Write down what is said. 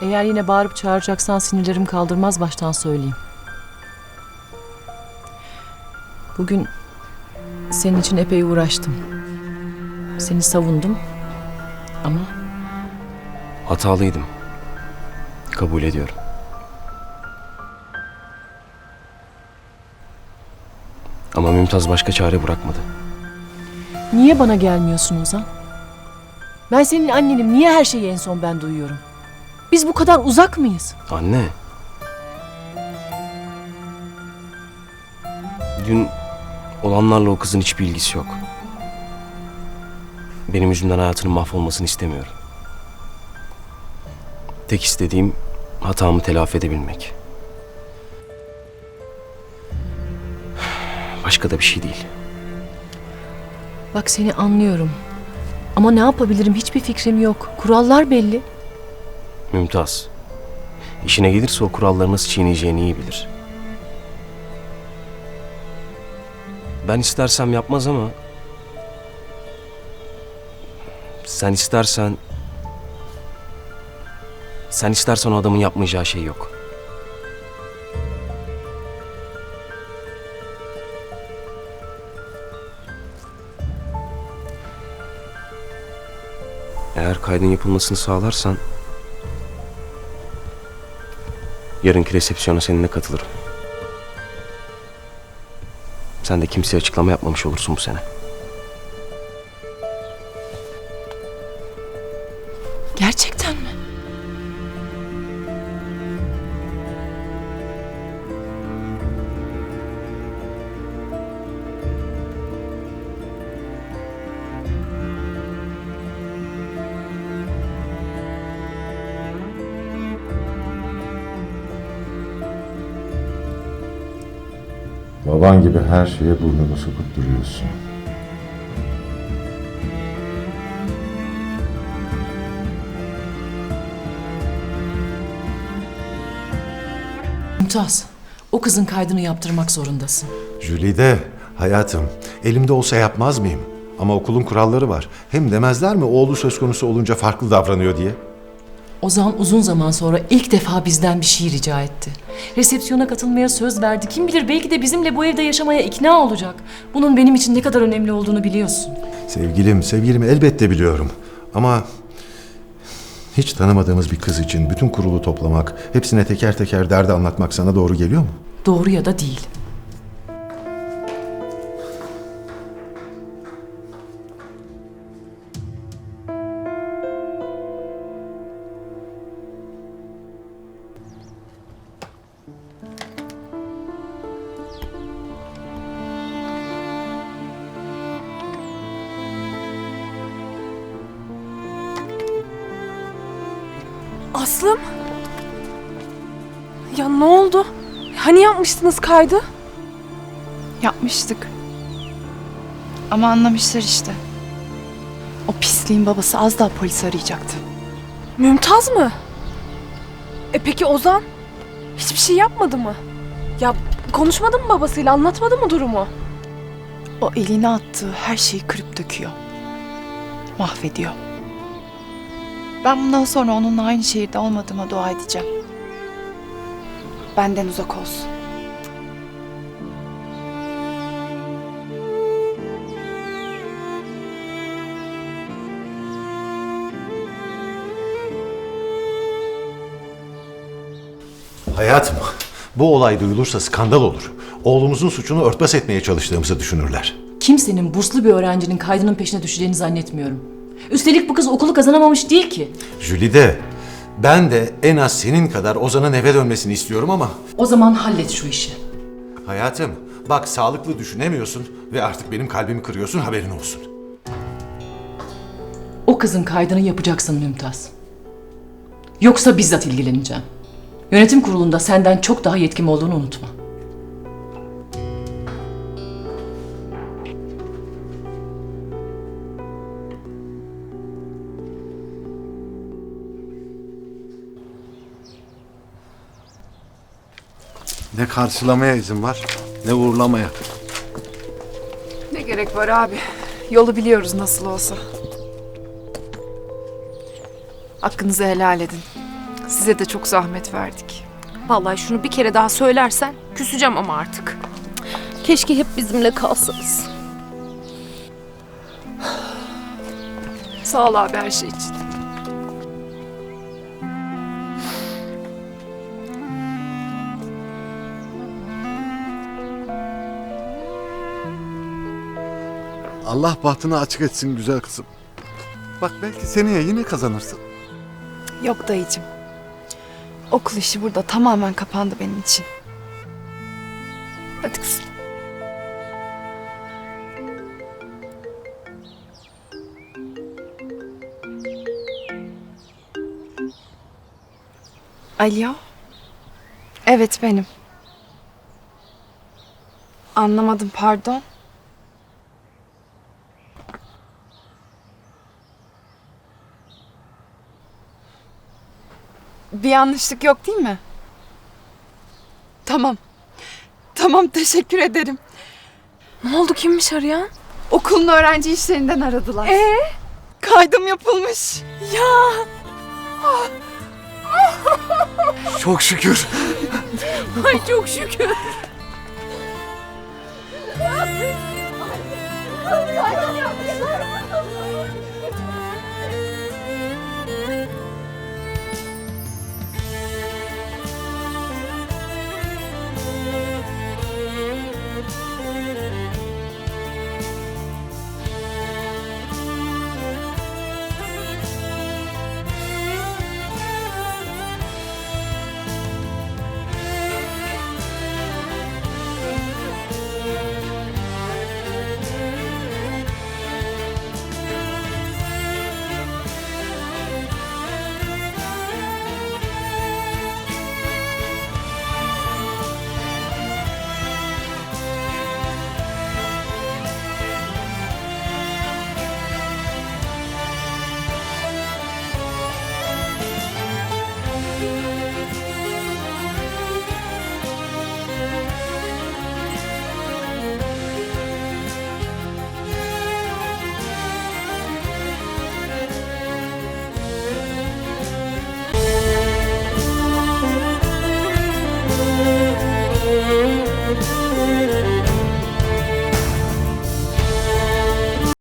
Eğer yine bağırıp çağıracaksan sinirlerim kaldırmaz baştan söyleyeyim. Bugün senin için epey uğraştım. Seni savundum ama Hatalıydım. Kabul ediyorum. Ama Mümtaz başka çare bırakmadı. niye bana gelmiyorsun Ozan? Ben senin annenim. Niye her şeyi en son ben duyuyorum? Biz bu kadar uzak mıyız? Anne. Dün olanlarla o kızın hiçbir ilgisi yok. Benim yüzümden hayatının mahvolmasını istemiyorum. Tek istediğim hatamı telafi edebilmek. Başka da bir şey değil. Bak seni anlıyorum. Ama ne yapabilirim hiçbir fikrim yok. Kurallar belli. Mümtaz. İşine gelirse o kuralları nasıl çiğneyeceğini iyi bilir. Ben istersem yapmaz ama... Sen istersen... Sen istersen o adamın yapmayacağı şey yok. Eğer kaydın yapılmasını sağlarsan Yarınki resepsiyona seninle katılırım. Sen de kimseye açıklama yapmamış olursun bu sene. Gerçekten mi? Baban gibi her şeye burnunu sokup duruyorsun. Mümtaz, o kızın kaydını yaptırmak zorundasın. Jülide, hayatım, elimde olsa yapmaz mıyım? Ama okulun kuralları var. Hem demezler mi oğlu söz konusu olunca farklı davranıyor diye? Ozan uzun zaman sonra ilk defa bizden bir şey rica etti. Resepsiyona katılmaya söz verdi. Kim bilir belki de bizimle bu evde yaşamaya ikna olacak. Bunun benim için ne kadar önemli olduğunu biliyorsun. Sevgilim, sevgilim elbette biliyorum. Ama hiç tanımadığımız bir kız için bütün kurulu toplamak, hepsine teker teker derdi anlatmak sana doğru geliyor mu? Doğru ya da değil. Aslım? Ya ne oldu? Hani yapmıştınız kaydı? Yapmıştık. Ama anlamışlar işte. O pisliğin babası az daha polis arayacaktı. Mümtaz mı? E peki Ozan? Hiçbir şey yapmadı mı? Ya konuşmadı mı babasıyla anlatmadı mı durumu? O eline attığı her şeyi kırıp döküyor. Mahvediyor. Ben bundan sonra onunla aynı şehirde olmadığıma dua edeceğim. Benden uzak olsun. Hayatım, bu olay duyulursa skandal olur. Oğlumuzun suçunu örtbas etmeye çalıştığımızı düşünürler. Kimsenin burslu bir öğrencinin kaydının peşine düşeceğini zannetmiyorum. Üstelik bu kız okulu kazanamamış değil ki. Jülide, ben de en az senin kadar Ozan'ın eve dönmesini istiyorum ama... O zaman hallet şu işi. Hayatım, bak sağlıklı düşünemiyorsun ve artık benim kalbimi kırıyorsun haberin olsun. O kızın kaydını yapacaksın Mümtaz. Yoksa bizzat ilgileneceğim. Yönetim kurulunda senden çok daha yetkim olduğunu unutma. Ne karşılamaya izin var, ne uğurlamaya. Ne gerek var abi? Yolu biliyoruz nasıl olsa. Hakkınızı helal edin. Size de çok zahmet verdik. Vallahi şunu bir kere daha söylersen küseceğim ama artık. Keşke hep bizimle kalsanız. Sağ ol abi her şey için. Allah bahtını açık etsin güzel kızım. Bak belki seneye yine kazanırsın. Yok dayıcım. Okul işi burada tamamen kapandı benim için. Hadi kızım. Alo. Evet benim. Anlamadım pardon. Bir yanlışlık yok değil mi? Tamam. Tamam teşekkür ederim. Ne oldu kimmiş arayan? Okulun öğrenci işlerinden aradılar. Ee? Kaydım yapılmış. Çok şükür. Ay çok şükür. Música